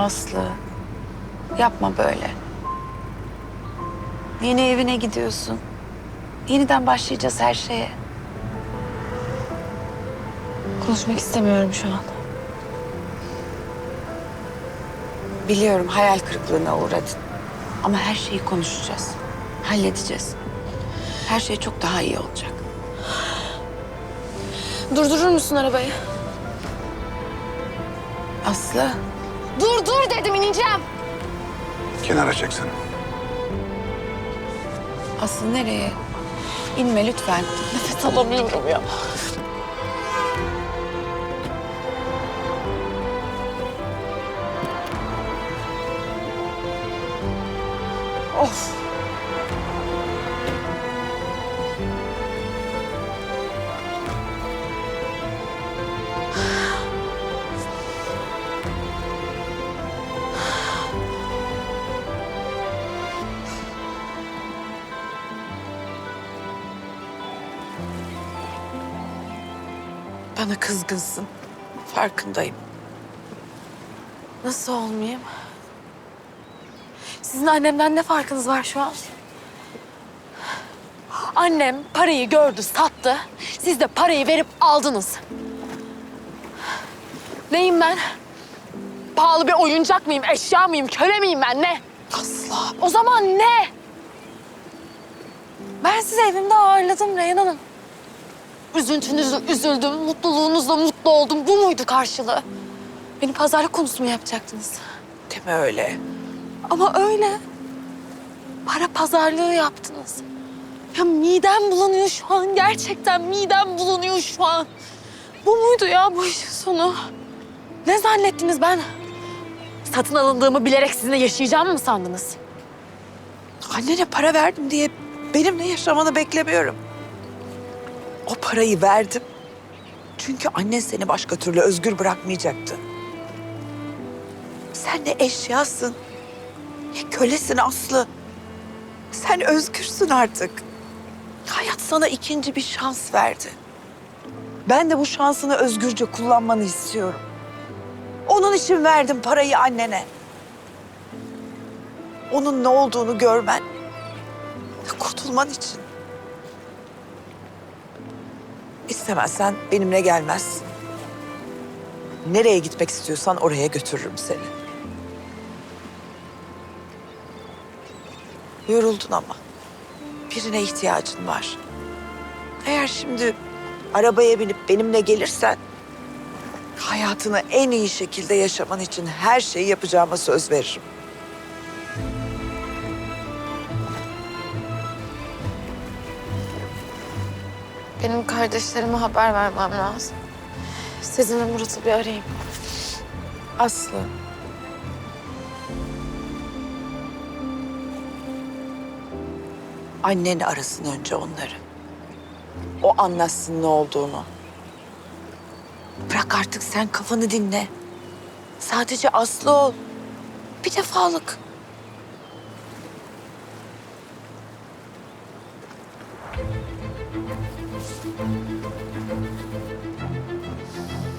Aslı, yapma böyle. Yeni evine gidiyorsun. Yeniden başlayacağız her şeye. Konuşmak istemiyorum şu an. Biliyorum hayal kırıklığına uğradın. Ama her şeyi konuşacağız. Halledeceğiz. Her şey çok daha iyi olacak. Durdurur musun arabayı? Aslı, Dur dur dedim ineceğim. Kenara çeksin. Aslı nereye? İnme lütfen. Nefes alamıyorum ya. Of. Bana kızgınsın. Farkındayım. Nasıl olmayayım? Sizin annemden ne farkınız var şu an? Annem parayı gördü, sattı. Siz de parayı verip aldınız. Neyim ben? Pahalı bir oyuncak mıyım, eşya mıyım, köle miyim ben ne? Asla. O zaman ne? Ben sizi evimde ağırladım Reyhan Hanım. Üzüntünüzü üzüldüm, mutluluğunuzla mutlu oldum. Bu muydu karşılığı? Beni pazarlık konusu mu yapacaktınız? Deme öyle. Ama öyle. Para pazarlığı yaptınız. Ya midem bulanıyor şu an. Gerçekten midem bulanıyor şu an. Bu muydu ya bu işin sonu? Ne zannettiniz ben? Satın alındığımı bilerek sizinle yaşayacağım mı sandınız? Annene para verdim diye benimle yaşamanı beklemiyorum. O parayı verdim. Çünkü annen seni başka türlü özgür bırakmayacaktı. Sen de eşyasın. Ya kölesin Aslı. Sen özgürsün artık. Hayat sana ikinci bir şans verdi. Ben de bu şansını özgürce kullanmanı istiyorum. Onun için verdim parayı annene. Onun ne olduğunu görmen, kurtulman için. İstemezsen benimle gelmezsin. Nereye gitmek istiyorsan oraya götürürüm seni. Yoruldun ama. Birine ihtiyacın var. Eğer şimdi arabaya binip benimle gelirsen... ...hayatını en iyi şekilde yaşaman için her şeyi yapacağıma söz veririm. Benim kardeşlerime haber vermem lazım. Sizinle Murat'ı bir arayayım. Aslı. Annen arasın önce onları. O anlatsın ne olduğunu. Bırak artık sen kafanı dinle. Sadece Aslı ol. Bir defalık. Thank you.